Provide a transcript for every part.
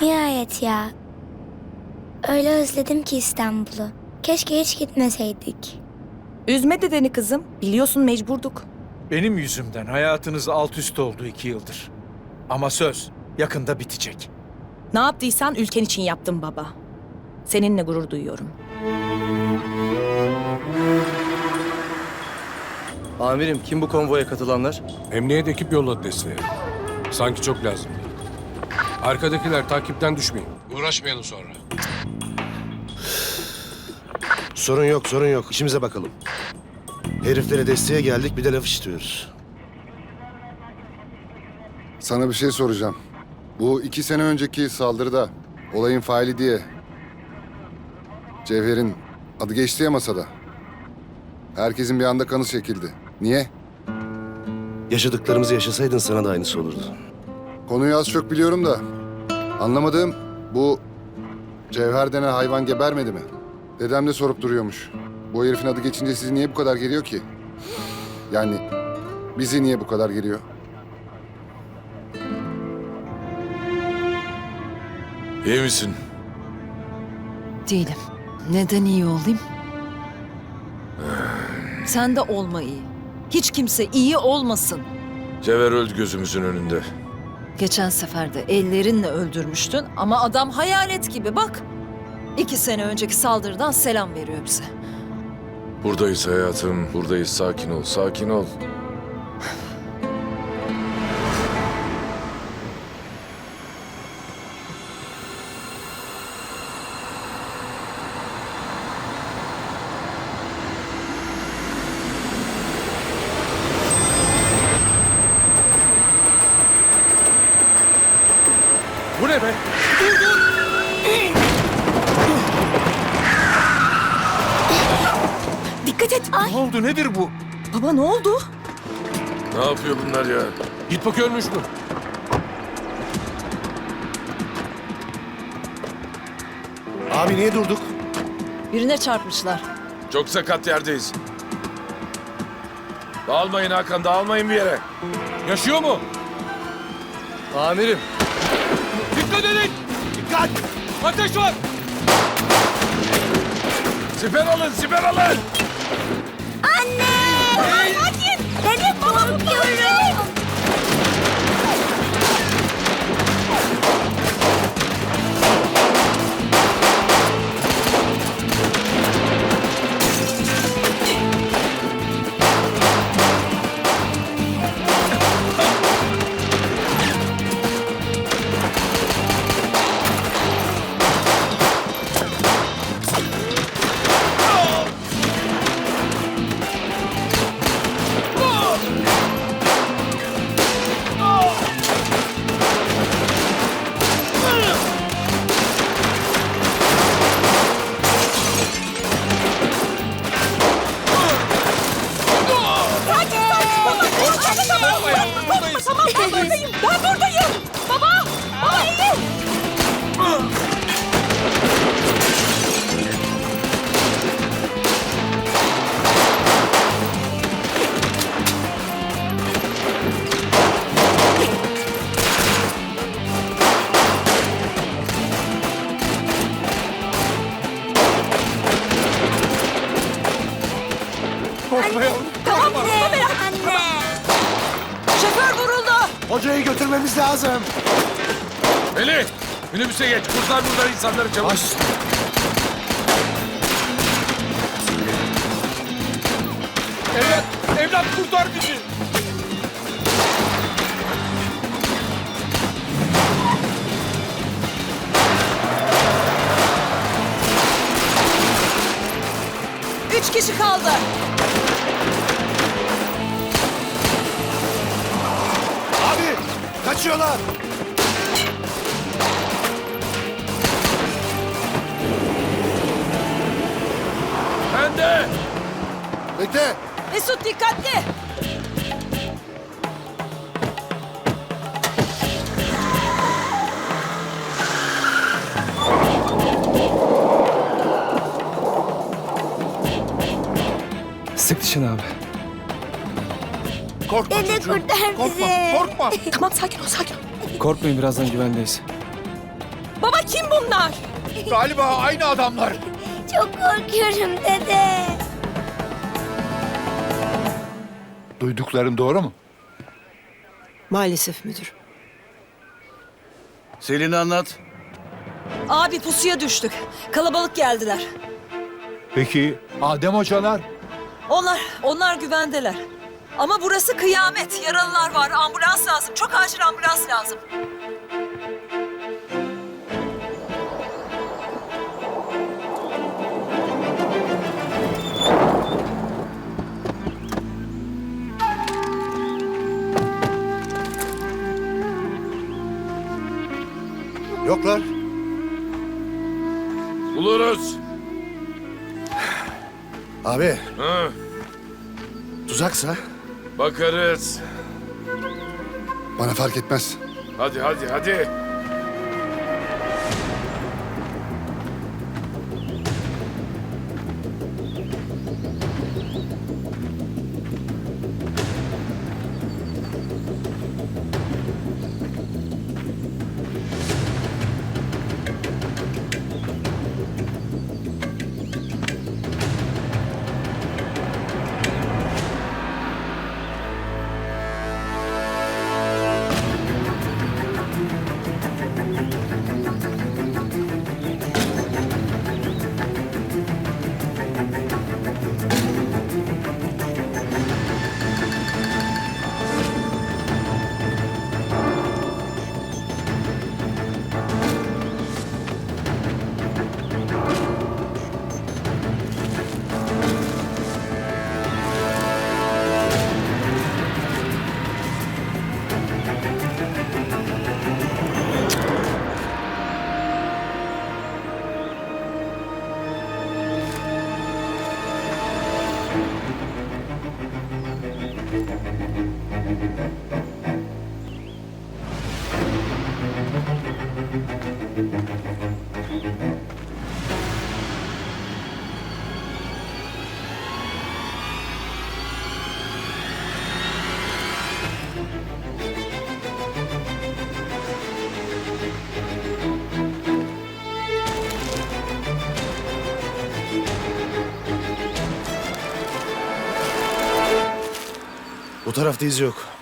Nihayet ya. Öyle özledim ki İstanbul'u. Keşke hiç gitmeseydik. Üzme dedeni kızım. Biliyorsun mecburduk. Benim yüzümden hayatınız alt üst oldu iki yıldır. Ama söz yakında bitecek. Ne yaptıysan ülken için yaptın baba. Seninle gurur duyuyorum. Amirim kim bu konvoya katılanlar? Emniyet ekip yolladı desteğe. Sanki çok lazım. Arkadakiler takipten düşmeyin. Uğraşmayalım sonra. Sorun yok, sorun yok. İşimize bakalım. Heriflere desteğe geldik, bir de laf işitiyoruz. Sana bir şey soracağım. Bu iki sene önceki saldırıda olayın faili diye Cevher'in adı geçti ya masada. Herkesin bir anda kanı çekildi. Niye? Yaşadıklarımızı yaşasaydın sana da aynısı olurdu. Konuyu az çok biliyorum da anlamadığım bu Cevher denen hayvan gebermedi mi? Dedem de sorup duruyormuş. Bu herifin adı geçince sizi niye bu kadar geliyor ki? Yani bizi niye bu kadar geliyor? İyi misin? Değilim. Neden iyi olayım? Sen de olma iyi. Hiç kimse iyi olmasın. Cevher öldü gözümüzün önünde. Geçen sefer de ellerinle öldürmüştün ama adam hayalet gibi bak. İki sene önceki saldırıdan selam veriyor bize. Buradayız hayatım, buradayız. Sakin ol, sakin ol. Oldu nedir bu? Baba ne oldu? Ne yapıyor bunlar ya? Git bak ölmüş mü? Abi niye durduk? Birine çarpmışlar. Çok sakat yerdeyiz. Dağılmayın Hakan, dağılmayın bir yere. Yaşıyor mu? Amirim Dikkat edin! Dikkat! Ateş var! Siper alın, siper alın! Dedim korkuyorum. Tamam Hocayı götürmemiz lazım. Melih, minibüse geç. Kurtar buradan insanları çabuk. Evlat, evlat kurtar bizi. Üç kişi kaldı. Kaçıyorlar. Ben de. Bekle! Mesut dikkatli. sık dişini abi. Korkma Dede çocuğum. kurtar bizi. Korkma, korkma. Tamam sakin ol sakin ol. Korkmayın birazdan güvendeyiz. kim bunlar? Galiba aynı adamlar. Çok korkuyorum dede. Duydukların doğru mu? Maalesef müdür. Selin anlat. Abi pusuya düştük. Kalabalık geldiler. Peki Adem hocalar? Onlar, onlar güvendeler. Ama burası kıyamet. Yaralılar var. Ambulans lazım. Çok acil ambulans lazım. Yoklar. Buluruz. Abi Hı, tuzaksa bakarız. Bana fark etmez. Hadi hadi hadi. Bu tarafta iz yok.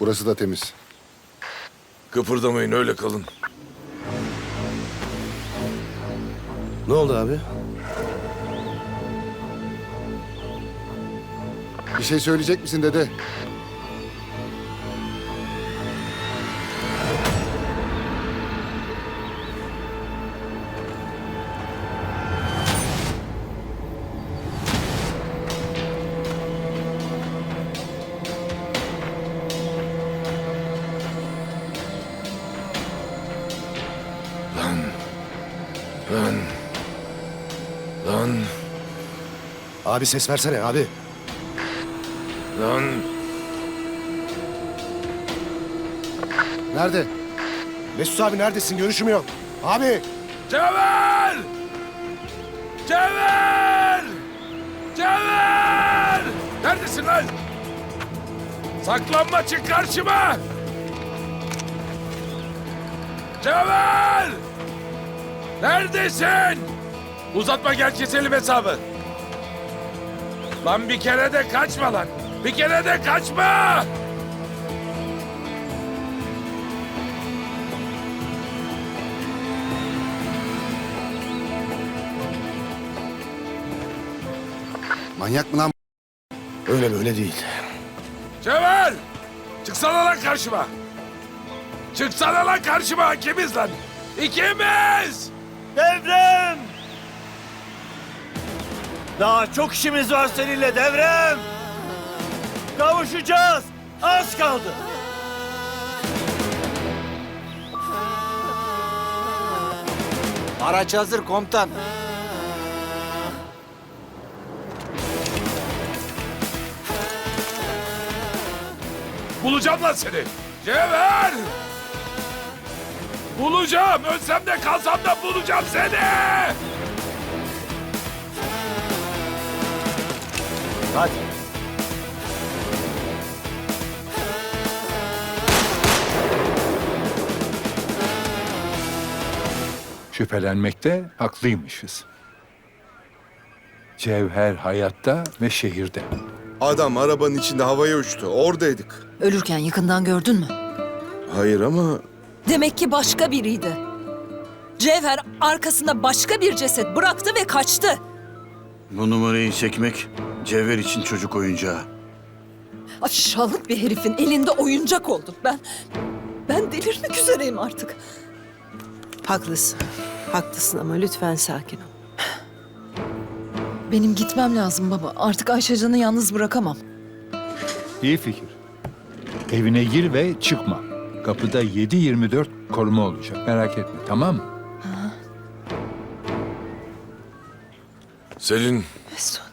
Burası da temiz. Kıpırdamayın öyle kalın. Ne oldu abi? Bir şey söyleyecek misin dede? Abi ses versene abi. Lan. Nerede? Mesut abi neredesin? Görüşüm yok. Abi! Cevher! Cevher! Cevher! Neredesin lan? Saklanma çık karşıma! Cevher! Neredesin? Uzatma gel keselim hesabı. Lan bir kere de kaçma lan. Bir kere de kaçma! Manyak mı lan? Öyle böyle değil. Cevher! Çıksana lan karşıma! Çıksana lan karşıma! İkimiz lan! İkimiz! Devrem! Daha çok işimiz var seninle Devrem! Kavuşacağız! Az kaldı! Araç hazır komutan. Bulacağım lan seni! Cevher! Bulacağım! Ölsem de kalsam da bulacağım seni! Hadi. Şüphelenmekte haklıymışız. Cevher hayatta ve şehirde. Adam arabanın içinde havaya uçtu. Oradaydık. Ölürken yakından gördün mü? Hayır ama Demek ki başka biriydi. Cevher arkasında başka bir ceset bıraktı ve kaçtı. Bu numarayı çekmek Cevher için çocuk oyuncağı. Aşağılık bir herifin elinde oyuncak oldum ben. Ben delirmek üzereyim artık. Haklısın. Haklısın ama lütfen sakin ol. Benim gitmem lazım baba. Artık Ayşecan'ı yalnız bırakamam. İyi fikir. Evine gir ve çıkma. Kapıda 7-24 koruma olacak. Merak etme tamam mı? Selin, Mesut. Mesut.